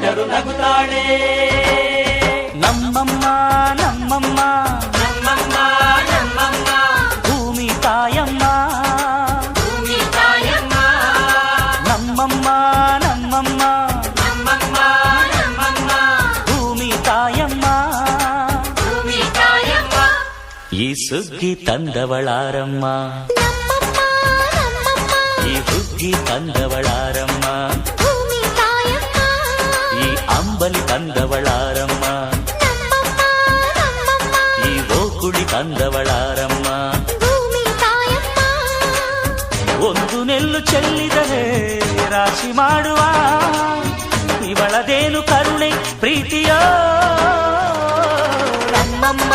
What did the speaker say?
ದೊರಕುತ್ತಾಳೆ ನಮ್ಮಮ್ಮ ನಮ್ಮಮ್ಮ ನಮ್ಮಮ್ಮ ನಮ್ಮಮ್ಮ ಭೂಮಿ ತಾಯಮ್ಮ ಭೂಮಿ ತಾಯಮ್ಮ ನಮ್ಮಮ್ಮ ನಮ್ಮಮ್ಮ ನಮ್ಮಮ್ಮ ನಮ್ಮಮ್ಮ ಭೂಮಿ ತಾಯಮ್ಮ ಭೂಮಿ ತಾಯಮ್ಮ ಈ ಸುಗ್ಗಿ ತಂದವಳಾರಮ್ಮ ನಮ್ಮಮ್ಮ ನಮ್ಮಮ್ಮ ಈ ಹುಗ್ಗಿ ತಂದವಳಾರಮ್ಮ ಭೂಮಿ ತಾಯಮ್ಮ ಈ ಅಂಬಲಿ ತಂದವಳಾರಮ್ಮ ನಮ್ಮಮ್ಮ ನಮ್ಮಮ್ಮ ಈ ಓಕುಳಿ ತಂದವಳಾರಮ್ಮ ಭೂಮಿ ತಾಯಮ್ಮ ಒಂದು ನೆಲ್ಲು ಚೆಲ್ಲಿದರೆ ರಾಶಿ ಮಾಡುವ ಇವಳದೇನು ಕರುಣೆ ಪ್ರೀತಿಯೋ ನಮ್ಮಮ್ಮ